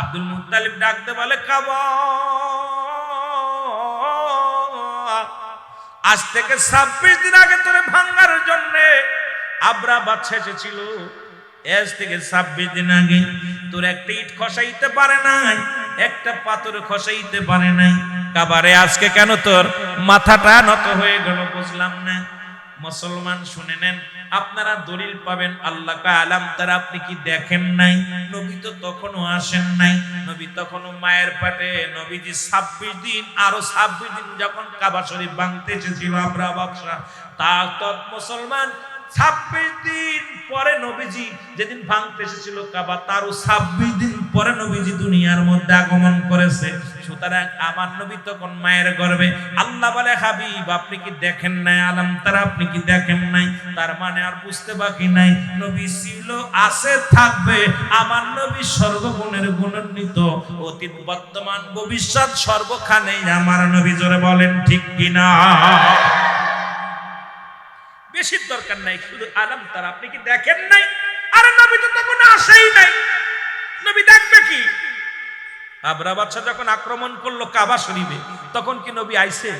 Abdul Muttalib ডাকতে বলে, কাবা! আজ থেকে ছাব্বিশ দিন আগে তোরে ভাঙার জন্য আবরা বাচ্চা এসেছিল আজ থেকে ছাব্বিশ দিন আগে তোর একটা ইট খসাইতে পারে নাই, একটা পাথর খসাইতে পারে নাই। কাবারে আজকে কেন তোর মাথাটা নত হয়ে গেল বুঝলাম না। মুসলমান, শুনে নেন, আপনারা দলিল পাবেন, আল্লাহ আলাম, তারা আপনি কি দেখেন নাই? নবী তো তখনও আসেন নাই। নবী তখনও মায়ের পাটে, নবীজি ছাব্বিশ দিন, আরও ছাব্বিশ দিন যখন কাবা শরীফ ভাঙতে এসেছিল, আমরা তা তৎ মুসলমান ছাব্বিশ দিন পরে নবীজি যেদিন ভাঙতে এসেছিল কাবা, তারও ছাব্বিশ দিন পরে নবীজি দুনিয়ার মধ্যে আগমন করেছে। সুতরাং আমার নবী তখন মায়ের গর্বে, আল্লাহ বলে, হাবিব, আপনি কি দেখেন নাই? তারা, আপনি কি দেখেন নাই? তার মানে আর বুঝতে বাকি নাই। নবী ছিল, আছে, থাকবে। আমার নবী সর্বগুণের গুণান্বিত। অতীত, বর্তমান, ভবিষ্যৎ সর্বখানেই আমার নবী। জোরে বলেন, ঠিক কিনা? বেশির দরকার নাই, শুধু আলাম তারা। আপনি কি দেখেন নাই? আরে নবী তো তখন আসেই নাই। নবী দেখবে কি? আবরা বাচ্চা যখন আক্রমণ করল কাবা শরীফে, তখন কি নবী আইছে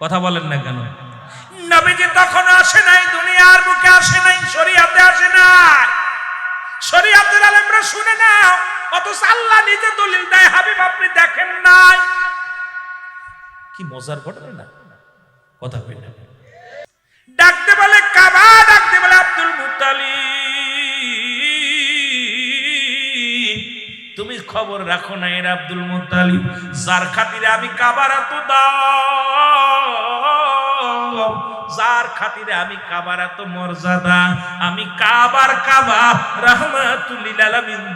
কথা বলেন না কেন? নবী নবীজি তখন আসে নাই, দুনিয়ার বুকে আসে নাই, শরিয়াতে আসে নাই। শরিয়াতের আলেমরা শুনে নাও, অথচ আল্লাহ নিজে দলিল দেয়, হাবিব আপনি দেখেন নাই। কি মজার ঘটনা না? কথা কই না ডাকতে বলে কাবা, ডাকতে বলে আব্দুল মুতালি তুমি খবর রাখো না এর আব্দুল মুতালিব। যার খাতিরে আমি কাবার এত যার খাতিরে আমি কাবার এত মর্যাদা, আমি কাবার কাবা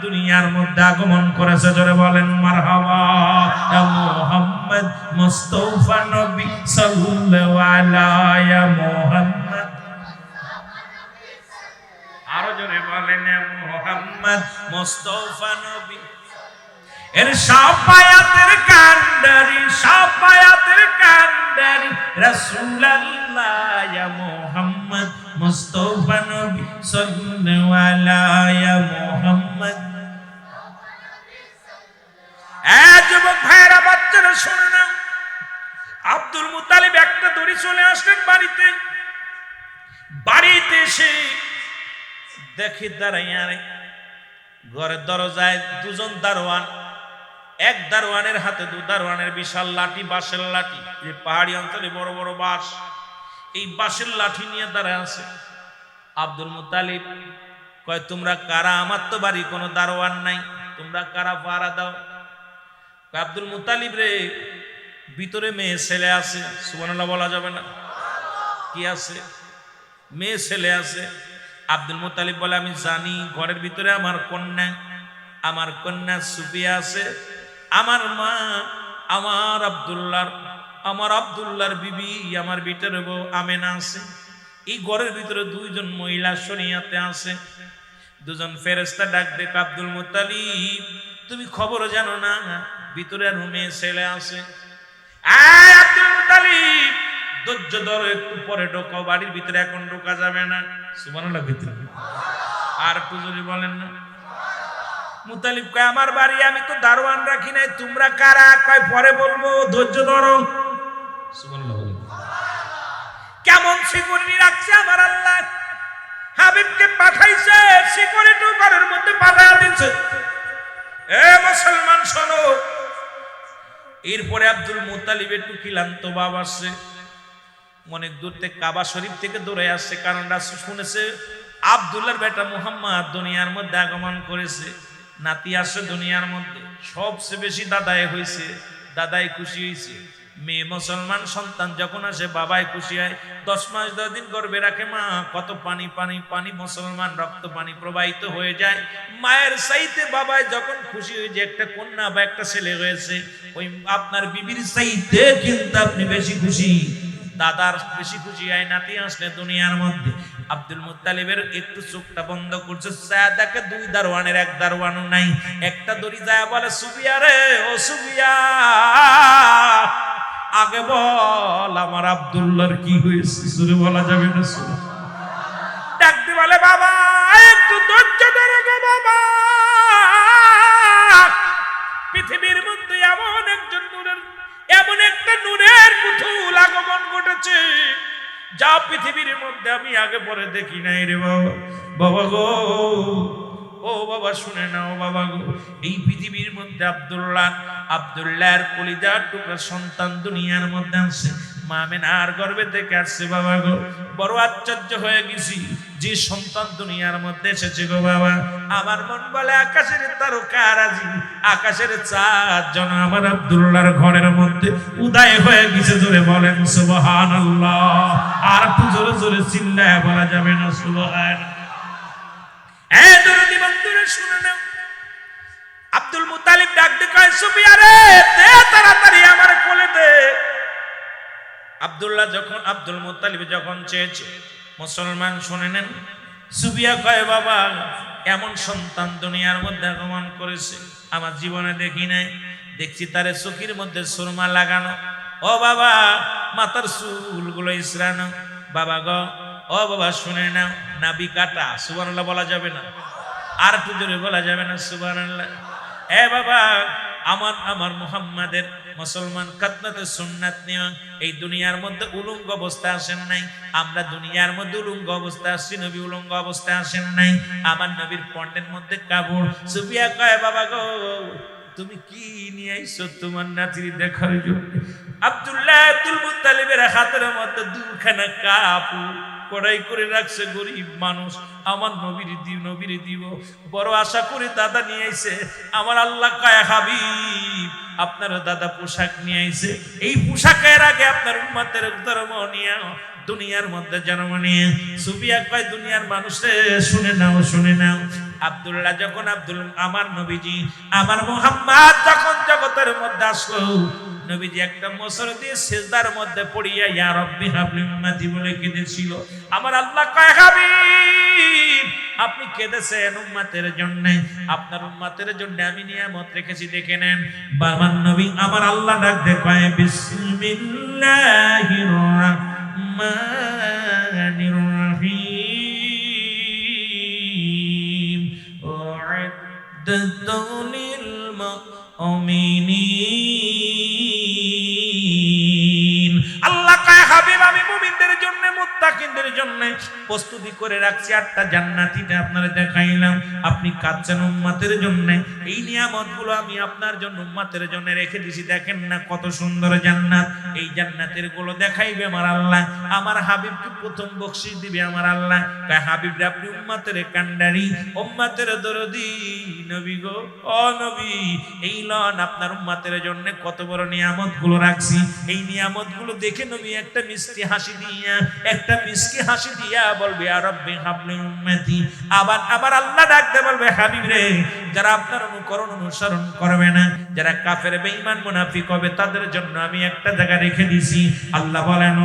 দুনিয়ার মধ্যে আগমন করেছে, জোরে বলেন মারহাবা। মুহাম্মদ মুস্তাফা নবী সাল্লাল্লাহু আলাইহি মুহাম্মদ মুহাম্মদ মুস্তাফা নবী। এর সাফায়াতের কান্ডারি সাফায়াতের কান্ডারি রাসূলুল্লাহ ইয়া মুহাম্মদ মুস্তাফা নবী সাল্লাল্লাহু আলাইহি মুহাম্মদ। আব্দুল মুতালিব একটা দড়ি চলে আসলেন বাড়িতে। বাড়িতে এসে দেখি দাঁড়াই ঘরের দরজায় দুজন দারোয়ান, এক দারোয়ানের হাতে দু দারোয়ানের বিশাল লাঠি, বাঁশের লাঠি। যে পাহাড়ি অঞ্চলে বড় বড় বাঁশ। এই বাঁশের লাঠি নিয়ে দাঁড়ায় আছে। আব্দুল মুতালিব কয়, তোমরা কারা? আমার তো বাড়ি কোনো দারোয়ান নাই। তোমরা কারা? পাহারা দাও। আব্দুল মুতালিব রে, ভিতরে মেয়ে, ছেলে আছে। সুবহানাল্লাহ বলা যাবে না। কি আছে? মেয়ে, ছেলে আছে। আব্দুল মুতালিব বলে, আমি জানি ঘরের ভিতরে আমার কন্যা আমার কন্যা সুফিয়া আছে, আমার মা, আমার আব্দুল্লাহর আমার আব্দুল্লাহর বিবি, আমার ভিতরে বউ আমেনা আছে, এই ঘরের ভিতরে দুইজন মহিলা শরিয়াতে আছে। দুজন ফেরেস্তা ডাক দেখ আব্দুল মুতালিব, তুমি খবর জানো না, ভিতরে রুমে ছেলে আছে? আব্দুল মুতালিব, ধৈর্য ধরো, একটু পরে ঢোকাও, বাড়ির ভিতরে এখন ঢোকা যাবে না। সুবহানাল্লাহ ভিতরে আর একটু যদি বলেন না। মুতালিব কয়, আমার বাড়ি আমি তো দারোয়ান রাখি নাই, তোমরা কারা? কয়, পরে বলব, ধৈর্য ধরো। সুবহানাল্লাহ। কেমন রাখছে আমার আল্লাহ? হাবিবকে পাঠাইছে সিকিউরিটি ঘরের মধ্যে পাঠায় দিচ্ছে এ মুসলমান শোনো, এরপরে আব্দুল মুতালিব একটু ক্লান্ত ভাব আসছে। অনেক দূর থেকে কাবা শরীফ থেকে দৌড়ে আসছে কারণ রাসূল শুনেছে আব্দুল্লাহর বেটা মুহাম্মদ দুনিয়ার মধ্যে আগমন করেছে। নাতি আসছে দুনিয়ার মধ্যে। সবচেয়ে বেশি দাদাই হয়েছে, দাদাই খুশি হয়েছে। মেয়ে মুসলমান সন্তান যখন আসে, বাবাই খুশি হয়। দশ মাস দশ দিন গর্বে রাখে মা, কত পানি পানি পানি, মুসলমান রক্ত, পানি প্রবাহিত হয়ে যায়। মায়ের সাইতে বাবাই যখন খুশি হয়ে যে একটা কন্যা বা একটা ছেলে হয়েছে, ওই আপনার বিবির সাইতে কিন্তু আপনি বেশি খুশি। দাদার বেশি খুশি হয়, নাতি আসলে দুনিয়ার মধ্যে। আব্দুল মুত্তালিবের একটু চোখটা বন্ধ করছে দেখে দুই দারোয়ানের, এক দারোয়ানও নাই। একটা দড়ি যায় বলে, সুবিয়া রে, ও সুবিয়া, আগে বল আমার আব্দুল্লাহর কি হয়েছে সুরে বলা যাবে না সুরে ডাকতে বলে, বাবা, একটু ধৈর্য ধরে গো, বাবা। পৃথিবীর মধ্যে এমন একজন নূরের, এমন একটা নূরের পুতুল আগমন ঘটেছে যা পৃথিবীর মধ্যে আমি আগে পরে দেখি নাই রে বাবা। বাবা গো, ও বাবা শুনে নাও বাবা গো। এই পৃথিবীর মধ্যে আব্দুল্লাহ, আব্দুল্লাহর কলিজার টুকরা সন্তান দুনিয়ার মধ্যে আছে মা গর্বে থেকে আসছে বাবা গো। বড় আশ্চর্য হয়ে গেছি। যে সন্তান দুনিয়ার মধ্যে এসেছে গো বাবা, আমার মন বলে আকাশের তারকা রাজি আকাশের চাঁদ জন আমার আব্দুল্লাহর ঘরের মধ্যে উদয় হয়ে গেছে জোরে বলেন সুবহানাল্লাহ। আর একটু জোরে জোরে চিল্লায় বলা যাবে না, সুবহান। আব্দুল মুতালিব ডাক দিয়ে কয়, সুফিয়া রে, দে তাড়াতাড়ি আমার কোলে দে। আব্দুল্লাহ যখন, আব্দুল মুতালিব যখন চেয়েছে মুসলমান শুনে নেন সুবিয়া কয়, বাবা, এমন সন্তান দুনিয়ার মধ্যে আগমন করেছে, আমার জীবনে দেখি নাই। দেখছি তারে চোখের মধ্যে সুরমা লাগানো। ও বাবা, মাথার চুলগুলো ইসরানো। বাবা গ, ও বাবা, শুনে নাও, নাবি কাটা, সুবহানাল্লাহ বলা যাবে না। আর একটু জোরে বলা যাবে না, সুবহানাল্লাহ। এ বাবা আমার আমার মুহাম্মাদের মুসলমান কাতনাতে সুন্নাত নিয়ে এই দুনিয়ার মধ্যে উলঙ্গ অবস্থা আসেন নাই। আমরা দুনিয়ার মধ্যে উলঙ্গ অবস্থা আসছি, নবী উলঙ্গ অবস্থা আসেন নাই। আমার নবীর পণ্যের মধ্যে কাপড় সুবিয়া কয়, বাবা গো, তুমি কি নিয়ে আইছো তোমার নাতির দেখার জন্য? আব্দুল্লাহ আব্দুল মুত্তালিবের হাতের মধ্যে দুখানা কাপড়। কড়াই করে রাখছে গরিব মানুষ। আমার নবীর দিব নবীর দিব বড় আশা করে দাদা নিয়ে আইছে। আমার আল্লাহ কায় হাবিব। আপনার দাদা পোশাক নিয়ে আইছে। এই পোশাকের আগে আপনার উম্মতের ধর্ম নিয়ে দুনিয়ার মধ্যে জন্ম নিয়ে সুবিয়া কয় দুনিয়ার মানুষে শুনে নাও শুনে নাও। আব্দুল্লাহ যখন আব্দুল, আমার নবীজি, আমার মোহাম্মদ যখন জগতের মধ্যে আসলো, নবীজি একটা মোসর দিয়ে সেজদার মধ্যে পড়িয়া, ইয়া রব্বি হাবলি উম্মতি বলে কেঁদেছিল। আমার আল্লাহ কয়, হাবিব, আপনি কেঁদেছেন উম্মাতের জন্য। আপনার উম্মাতের জন্য আমি নিয়ামত রেখেছি, দেখে নেন। বাবার নবী আমার আল্লাহ ডাক দে কয় বিসমিল্লাহির রাহমানির রহিম উআদ্দাতু লিল মুমিনিন আল্লাহ কয়, হাবিব, আমি মুমিনদের জন্য, মুত্তাকিনদের জন্য প্রস্তুতি করে রাখছি। আটটা জান্নাতিটা আপনারা দেখাইলাম। আপনি কাচ্চান উম্মাতের জন্য। এই নিয়ামতগুলো আমি আপনার জন্য, উম্মাতের জন্য রেখে দিছি। দেখেন না কত সুন্দর জান্নাত। এই জান্নাতেরগুলো দেখাইবে আমার আল্লাহ। আমার হাবিবকে প্রথম বকশিস দিবে আমার আল্লাহ। কয় হাবিব আপনি উম্মাতের কান্ডারি, উম্মাতের দরদি। নবী গো, ও নবী, এই লন আপনার উম্মাতের জন্য কত বড় নিয়ামতগুলো রাখছি। এই নিয়ামতগুলো দেখে নবী একটা মিষ্টি হাসি দিয়া, একটা মিষ্টি হাসি দিয়া বলবে আর রব্বি হাবলি উম্মতি। আবার আবার আল্লাহ ডাকতে বলবে হাবিব রে যারা আপনার অনুকরণ অনুসরণ করবে না। যারা কাফের, বেঈমান, মুনাফিক হবে, তাদের জন্য আমি একটা জায়গা রেখে দিছি আল্লাহ বলেন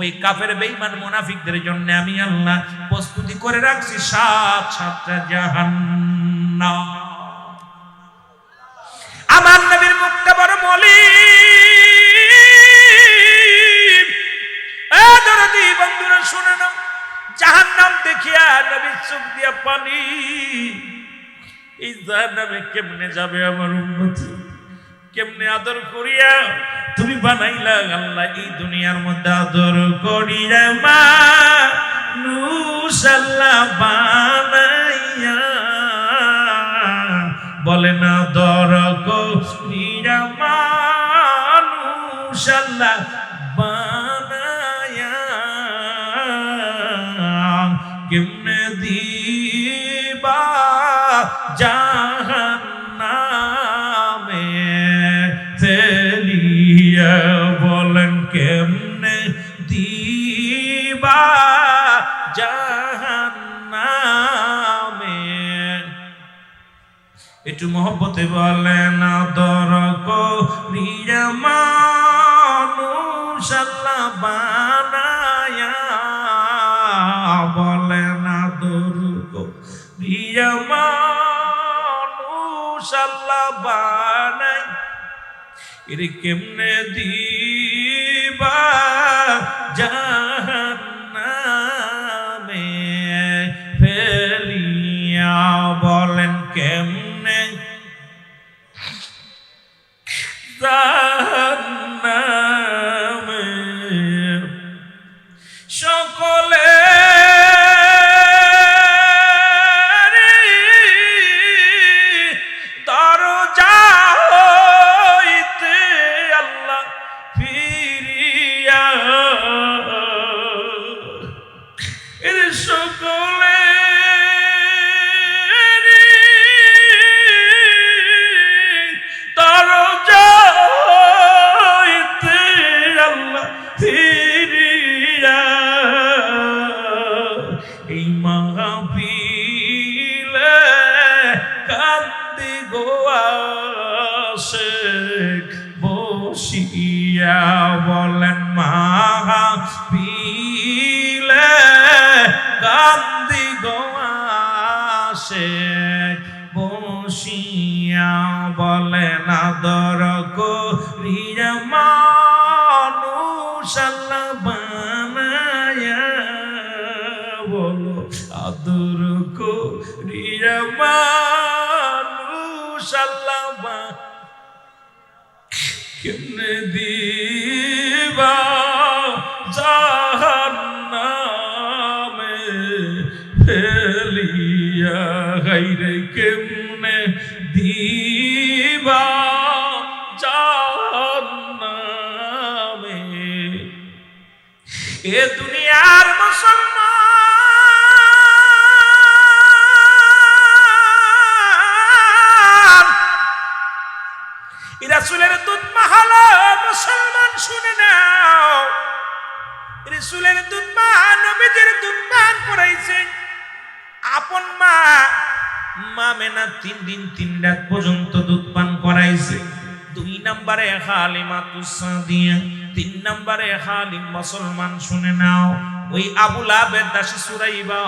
ওই কাফের, বেঈমান, মুনাফিকদের জন্য আমি আল্লাহ প্রস্তুতি করে রাখছি। সাত সাতটা জাহান্নাম। আমার নবীর মুখটা বড় মলিন। বন্ধুরা, শুনে নাও জাহান্নাম দেখিয়া নবীর চোখ দিয়া পানি। এই জাহান্নামে কেমনে যাবে আমার উন্নতি কেমনে আদর করিয়া তুমি বানাইলা? আল্লাহ এই দুনিয়ার মধ্যে আদর করিয়া মা, নুসাল্লাহ বানাইয়া। বলে না দর করিয়া মানুষ আল্লাহ কেমনে দিবা জাহান্নামে? তেলিয়া বলেন, কেমনে দিবা জাহান্নামে? একটু মহব্বতে বলেন, আদর করিয়া মানুষ আল্লাহ বানাই এর কেমনে দিবা রাসুলের দুধ মা নবীজির দুধ পান করাইছে আপন মা মা মেনা তিন দিন, তিন রাত পর্যন্ত দুধ পান করাইছে। দুই নম্বরে হালিমা তুসাদিয়া তিন নম্বরে হালিম মুসলমান শুনে নাও। ওই আবুল আবেদ দাসী সুরাইবা,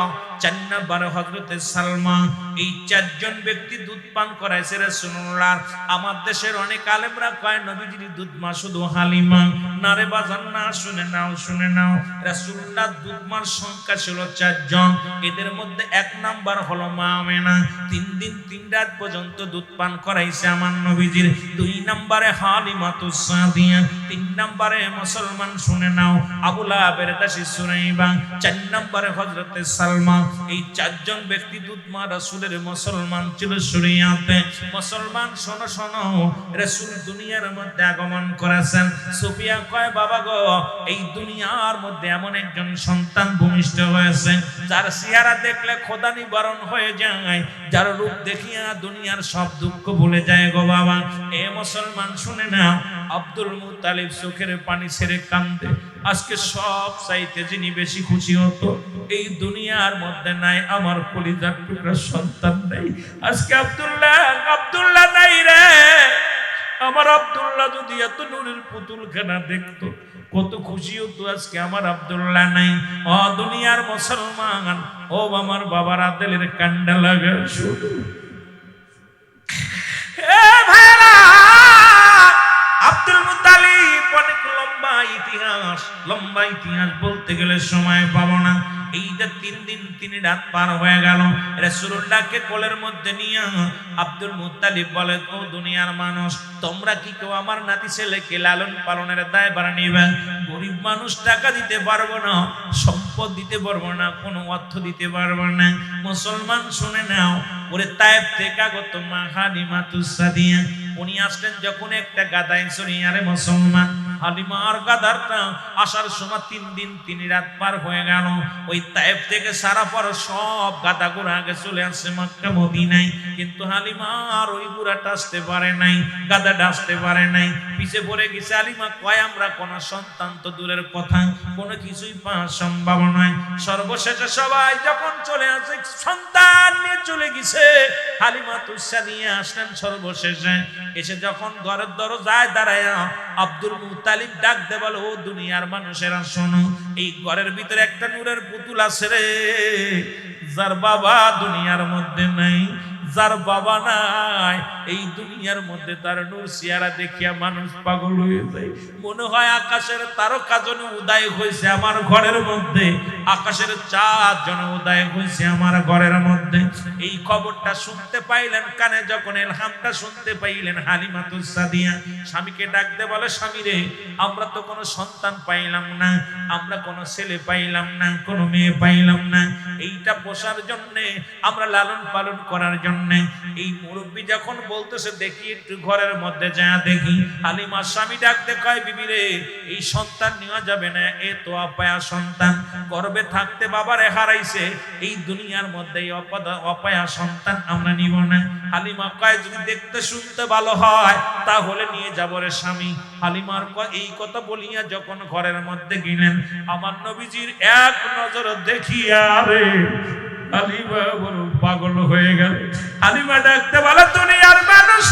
চার নম্বরে হজরতে সালমা, এই চারজন ব্যক্তি দুধ পান করাইছে রাসূলুল্লাহ আমার দেশের অনেক আলেমরা কয়, নবীজির দুধ মা শুধু হালিমা। নারে বাজান না, শুনে নাও শুনে নাও। রাসূলুল্লাহ দুধ মার সংখ্যা ছিল চারজন। এদের মধ্যে এক নাম্বার হলো মা আমেনা। তিন দিন, তিন রাত পর্যন্ত দুধ পান করাইছে আমার নবীজির। দুই নম্বরে হালিমা তুসাদিয়া তিন নম্বরে মুসলমান, শুনে নাও আবুল আবের দাসী সুরাইবা। চার নম্বরে হযরতে সালমা। এই চারজন ব্যক্তি দুধ মা রাসূলের মুসলমান ছিল শরিয়াতে। মুসলমান, শোনো শোনো, রাসূল দুনিয়ার মধ্যে আগমন করেছেন। সুফিয়া কয়, বাবা গো, এই দুনিয়ার মধ্যে এমন একজন সন্তান ভূমিষ্ঠ হয়েছে, যার চেহারা দেখলে খোদা নিবারণ হয়ে যায়, যার রূপ দেখিয়া দুনিয়ার সব দুঃখ ভুলে যায় গো বাবা। এ মুসলমান, শুনে না আব্দুল মুতালিব চোখের পানি ছেড়ে কান্দে। আজকে সব চাইতে যিনি বেশি খুশি হতো, এই দুনিয়ার মধ্যে নাই আমার কলিজার টুকরা সন্তান নাই। আজকে আব্দুল্লাহ আব্দুল্লাহ নাই রে। আমার আব্দুল্লাহ যদি এত নুরের পুতুল খানা দেখতো, কত খুশি হতো আজকে আমার আব্দুল্লাহ নাই। ও দুনিয়ার মুসলমান। ও, আমার বাবার আদেলের কান্ডা লাগা। শুধু আব্দুল অনেক লম্বা ইতিহাস লম্বা ইতিহাস বলতে গেলে সময় পাবো না। এই যে তিন দিন তিন রাত পার হয়ে গেল। রাসূলুল্লাহকে কোলের মধ্যে নিয়ে আব্দুল মুত্তালিব বলে, ও দুনিয়ার মানুষ, তোমরা কি কেউ আমার নাতি ছেলেকে লালন পালনের দায় বাড়া নিবে? গরিব মানুষ টাকা দিতে পারব না, সম্পদ দিতে পারব না, কোনো অর্থ দিতে পারব না। মুসলমান শুনে নাও, ওরে তায়েব থেকে আগত মা হালিমা তুসাদিয়া উনি আসলেন যখন একটা গাদায় চড়িয়ারে মুসলমান, হালিমার গাদারটা আসার সময় তিন দিন, তিন রাত পার হয়ে গেল। ওই তাইফ থেকে সারা পর সব গাদা গুড়া আগে চলে আসছে মক্কা, মদিনায়। কিন্তু হালিমার ওই গুড়াটা আসতে পারে নাই, গাদাটা আসতে পারে নাই। পিছে পড়ে গেছে, হালিমা কয়, আমরা কোন সন্তান তো দূরের কথা, কোনো কিছুই পাওয়া সম্ভব নয়। সর্বশেষে সবাই যখন চলে আসে, সন্তান নিয়ে চলে গেছে। হালিমা তুসা নিয়ে আসলেন সর্বশেষে। এসে যখন ঘরের দরজায় দাঁড়ায় আব্দুল মুতালিব ডাক দে বলো, ও দুনিয়ার মানুষেরা, শোনো, এই ঘরের ভিতরে একটা নূরের পুতুল আছে রে, যার বাবা দুনিয়ার মধ্যে নাই। যার বাবা নাই, এই দুনিয়ার মধ্যে তার নূর সিয়ারা দেখিয়া মানুষ পাগল হয়ে যায়। মনে হয় আকাশের তারকা জন উদয় হয়েছে আমার ঘরের মধ্যে। আকাশের চাঁদ যেন উদয় হয়েছে আমার ঘরের মধ্যে। এই খবরটা শুনতে পাইলেন কানে যখন এলহামটা শুনতে পাইলেন হালিমাতুস সাদিয়া। স্বামীকে ডাকতে বলে, স্বামী রে, আমরা তো কোনো সন্তান পাইলাম না, আমরা কোনো ছেলে পাইলাম না, কোনো মেয়ে পাইলাম না। এইটা পোষার জন্যে, আমরা লালন পালন করার জন্য এই মুরব্বী যখন বলতেছে, দেখি একটু ঘরের মধ্যে যা দেখি। হালিমা স্বামী ডাকতে কয়, বিবি রে, এই সন্তান নেওয়া যাবে না, এ তো অপায়া সন্তান। গর্বে থাকতে বাবারে হারাইছে, এই দুনিয়ার মধ্যে এই অপায়া সন্তান আমরা নিব না। হালিমা কয়, যদি দেখতে শুনতে ভালো হয়, তাহলে নিয়ে যাব রে স্বামী। হালিমার এই কথা বলিয়া যখন ঘরের মধ্যে গেলেন, আমার নবীজির এক নজর দেখিয়া রে হালিমা বড় পাগল হয়ে গেল। আলিমা ডাকতে বলে দুনিয়ার মানুষ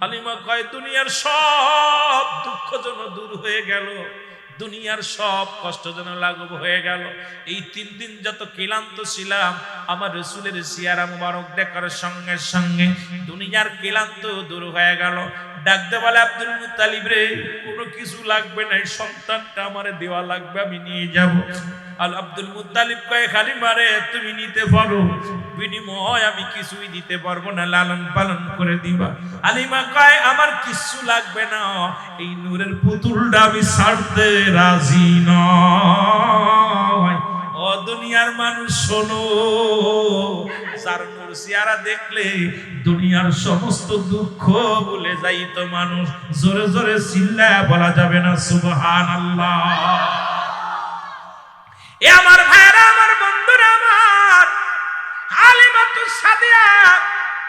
হালিমা কয়, দুনিয়ার সব দুঃখ যেন দূর হয়ে গেল, দুনিয়ার সব কষ্ট যেন লাঘব হয়ে গেল। এই তিন দিন যত ক্লান্ত ছিলাম, আমার রসুলের সিয়ারা মুবারক দেখার সঙ্গে সঙ্গে দুনিয়ার ক্লান্ত দূর হয়ে গেল। ডাকতে বলে, আব্দুল মুতালিব রে, কোনো কিছু লাগবে না, এই সন্তানটা আমারে দেওয়া লাগবে, আমি নিয়ে যাব। আল আব্দুল মুতালিব কয়ে, খালি মারে, তুমি নিতে পারো, বিনিময় আমি কিছুই দিতে পারব না, লালন পালন করে দিবা। আলিমা কয়, আমার কিছু লাগবে না, এই নূরের পুতুলটা আমি ছাড়তে রাজি নয়। ও দুনিয়ার মানুষ, শোনো যার নূর সিয়ারা দেখলে দুনিয়ার সমস্ত দুঃখ ভুলে যাইতো মানুষ। জোরে জোরে চিল্লা বলা যাবে না সুবহান আল্লাহ এ আমার ভাইরা আমার বন্ধুরা, আমার হালিমাতু সাদিয়া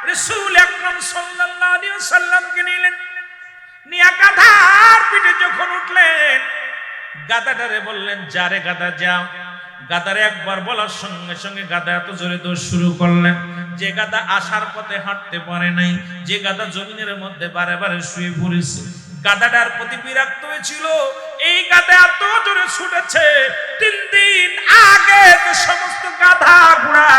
রাসূল আকরাম সাল্লাল্লাহু আলাইহি ওয়াসাল্লামকে নিলেন। নিয়া গাধার পিঠে যখন উঠলেন গাদাটারে বললেন, যারে গাদা যাও। গাদারে একবার বলার সঙ্গে সঙ্গে গাদা এত জোরে দৌড় শুরু করলেন। যে গাদা আসার পথে হাঁটতে পারে নাই, যে গাদা জমিনের মধ্যে বারে বারে শুয়ে পড়েছে। গাদাটার প্রতি বিরক্ত হয়েছিল, এই গাদা এত জোরে ছুটেছে, তিন দিন আগে যে সমস্ত গাধা ঘোড়া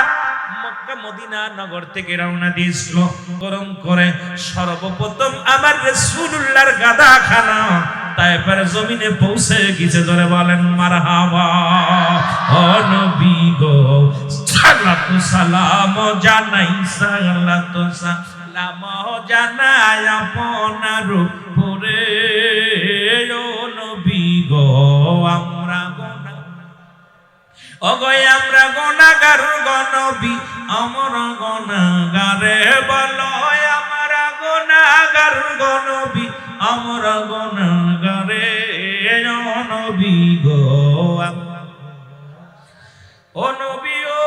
মক্কা মদিনা নগর থেকে রওনা দিয়েছিল, গরম করে সর্বপ্রথম আমার রাসূলুল্লাহর গাদা খানা তাইপের জমিনে পৌঁছে গেছে, ধরে বলেন, মারহাবা। ও নবী গো, সালাতু সালাম জানাই, সালাতু সালাম জানাই আপনার উপরে। ও নবী গো, আমরা অগয় আমরা গনাগার গনবি আমর গনাগারে বল, আমরা গনাগার গনবি আমর গনাগারে নবী গো ও নবী ও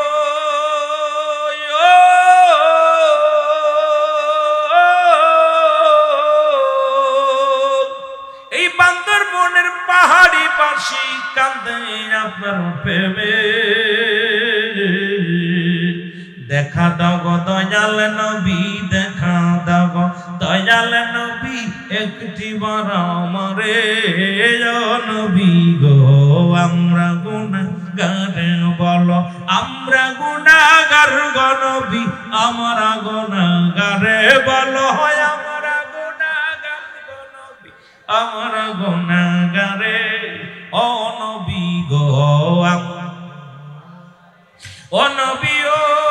এই বান্দরবনের পাহাড়ি পাশি কান্দে আপনার প্রেমে। দেখা দাও গো দয়াল নবী। দয়াল নবী, একটি বার আমারে নবী গো, আমরা গুণাগার বলো, আমরা গুণাগার গনবী আমরা গুণাগারে বলো, হয় আমরা গুণাগার গনবী আমরা গুণাগারে ও নবী গো আমরা ও নবী ও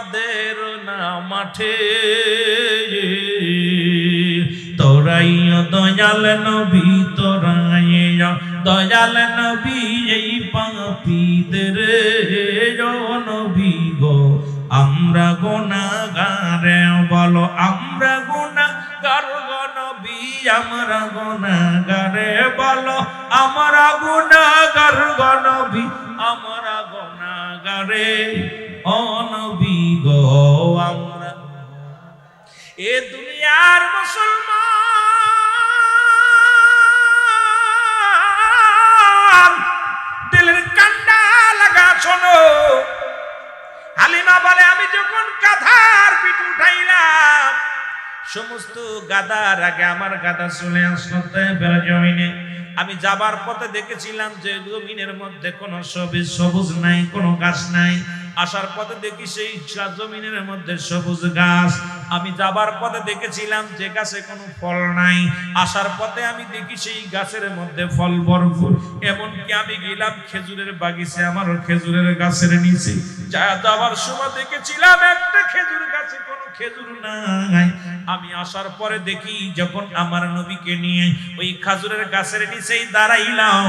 পাদের না মাঠে। তোরাইয়া দয়াল নবী তোরাইয়া দয়াল নবী, এই পাপিদের নবী গো। আমরা গোনাগারে বলো, আমরা গোনাগার গো নবী, আমরা গোনাগারে বলো, আমরা গোনাগার গো নবী, আমরা গোনা গোনাগারে ও এ দুনিয়ার মুসলমান, দিলের কান্ডা লাগা শোনো। হালিমা বলে, আমি যখন গাধার পিঠ উঠাইলাম, সমস্ত গাদার আগে আমার গাদা চলে আসলো জমিনে। আমি যাবার পথে দেখেছিলাম যে জমিনের মধ্যে কোনো সবুজ সবুজ নাই, কোনো গাছ নাই। আসার পথে দেখি সেই জমিনের মধ্যে সবুজ গাছ। আমি যাবার পথে দেখেছিলাম যে গাছে কোনো ফল নাই। আসার পথে আমি দেখি সেই গাছের মধ্যে ফল ভরপুর। এমনকি আমি গেলাম খেজুরের বাগিচে, আমার খেজুরের গাছের নিচে। যা যাবার সময় দেখেছিলাম একটা খেজুর গাছে কোনো খেজুর নাই। আমি আসার পরে দেখি যখন আমার নবীকে নিয়ে ওই খাজুরের গাছের নিচেই দাঁড়াইলাম,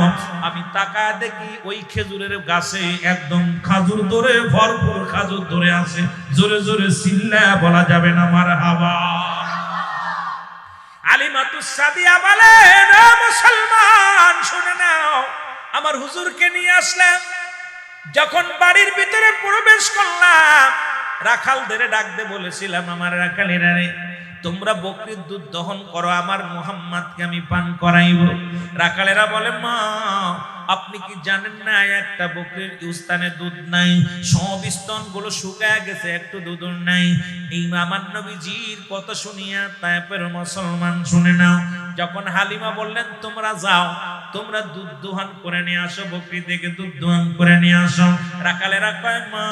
আমি তাকা দেখি ওই খেজুরের গাছে একদম খাজুর ধরে ভরপুর খাজুর ধরে আছে। জোরে জোরে চিল্লা বলা যাবে না আমার হাওয়া আলিমাতু সাদিয়া বলেন "ও মুসলমান, শুনে নাও, আমার হুজুরকে নিয়ে আসলাম যখন বাড়ির ভিতরে প্রবেশ করলাম রাখালদের ডাকতে বলেছিলাম আমার রাখালেরা রে, তোমরা বকরির দুধ দহন করো, আমার মোহাম্মদকে আমি পান করাইব। রাখালেরা বলে, মা আপনি কি জানেন না, একটা বকরির স্থানে দুধ নাই, সবগুলো শুকায় গেছে, একটু দুধ নাই। এই আমার নবীজির কথা শুনিয়া তাইপের মুসলমান শুনে নাও, যখন হালিমা বললেন, তোমরা যাও, তোমরা দুধ দোহান করে নিয়ে আসো, বকরি থেকে দুধ দোহান করে নিয়ে আসো। রাখালেরা কয়, মা,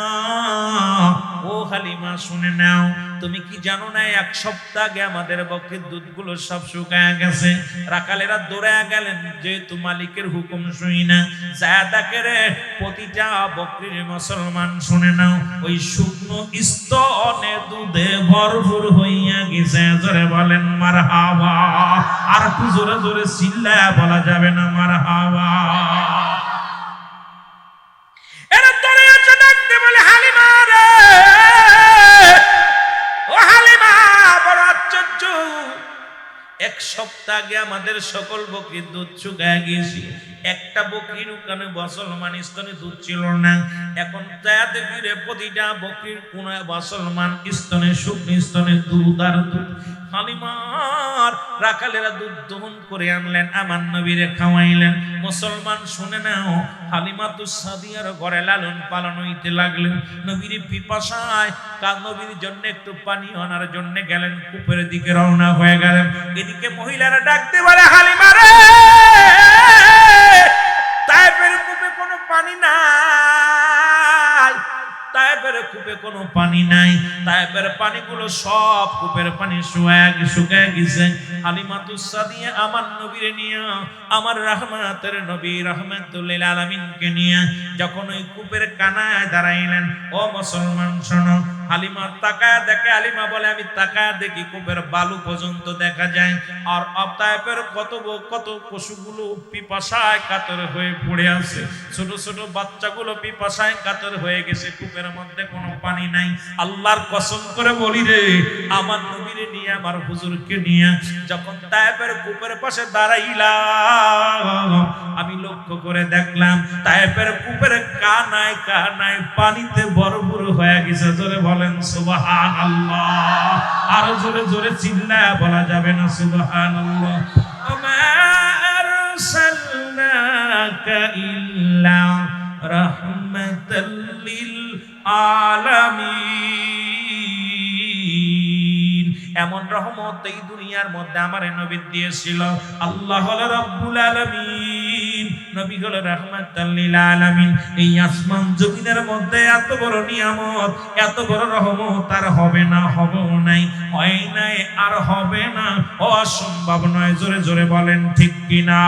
ও হালিমা, শুনে নাও তুমি কি জানো না, এক সপ্তাহ আগে আমাদের বকরির দুধগুলো সব শুকায় গেছে। রাখালেরা দৌড়ে গেলেন, যেহেতু মালিকের হুকুম শুই না। জায়াদাকে রে, প্রতিটা বকরির মুসলমান শুনে নাও, ওই শুকনো স্তনে দুধে ভরপুর হইয়া গেছে। জোরে বলেন মার হাওয়া আর একটু জোরে জোরে চিল্লা বলা যাবে না মার হাওয়া এক সপ্তাহ আগে আমাদের সকল বকরির দুধ চুকায় গিয়েছি। একটা বকরির ওখানে বসলমান স্তনে দুধ ছিল না। এখন তাতে ফিরে প্রতিটা বকরির কোন বসলমান স্তনে, শুকনো স্তনে দুধ আর দুধ। হালিমার রাখালেরা দুধ দহন করে আনলেন, আমার নবীরে খাওয়াইলেন। মুসলমান শুনে নাও, হালিমা তো সাদিয়ার ঘরে লালন পালন হইতে লাগলেন। নবীর পিপাসায় কা নবীর জন্য একটু পানি আনার জন্য গেলেন, কূপের দিকে রওনা হয়ে গেলেন। এদিকে মহিলারা ডাকতে বলে হালিমা রে! তাইপের কূপে কোনো পানি নাই। তাইবের পানিগুলো সব কূপের পানি শুকায় শুকায় গেছে। হালিমাতুসা সাদিয়া আমার নবীর নিয়ে, আমার রহমাতের নবী রহমাতুল্লিল আলমিনকে নিয়ে যখন ওই কূপের কানায় দাঁড়াইলেন, ও মুসলমান শোনো হালিমা তাকায় দেখে, হালিমা বলে, আমি তাকায় দেখি কূপের বালু পর্যন্ত দেখা যায়। আর অবতায়ের কত কত পশুগুলো পিপাসায় কাতর হয়ে পড়ে আছে। ছোট ছোট বাচ্চাগুলো পিপাসায় কাতর হয়ে গেছে, কূপের মধ্যে কোনো পানি নাই। আল্লাহর কসম করে বলি রে, আমার নবীরে নিয়ে, আমার হুজুরকে নিয়ে যখন তায়েবের কূপের পাশে দাঁড়াইলাম, আমি লক্ষ্য করে দেখলাম তায়েবের কূপের কানায় কানায় পানিতে ভরপুর হয়ে গেছে। জোরে বলেন সুবহান আল্লাহ আরও জোরে জোরে চিল্লায় বলা যাবে না সুবহান আল্লাহ ইল্লা রহমতাল আলামিন। এমন রহমত এই দুনিয়ার মধ্যে আমার নবী দিয়েছিল। আল্লাহ হলো রব্বুল আলামিন, নবী হলো রাহমাতাল আলামিন। এই আসমান জমিনের মধ্যে এত বড় নিয়ামত, এত বড় রহমত আর হবে না হবে নাই, হয় নাই আর হবে না। অসম্ভব নয়, জোরে জোরে বলেন ঠিক কিনা?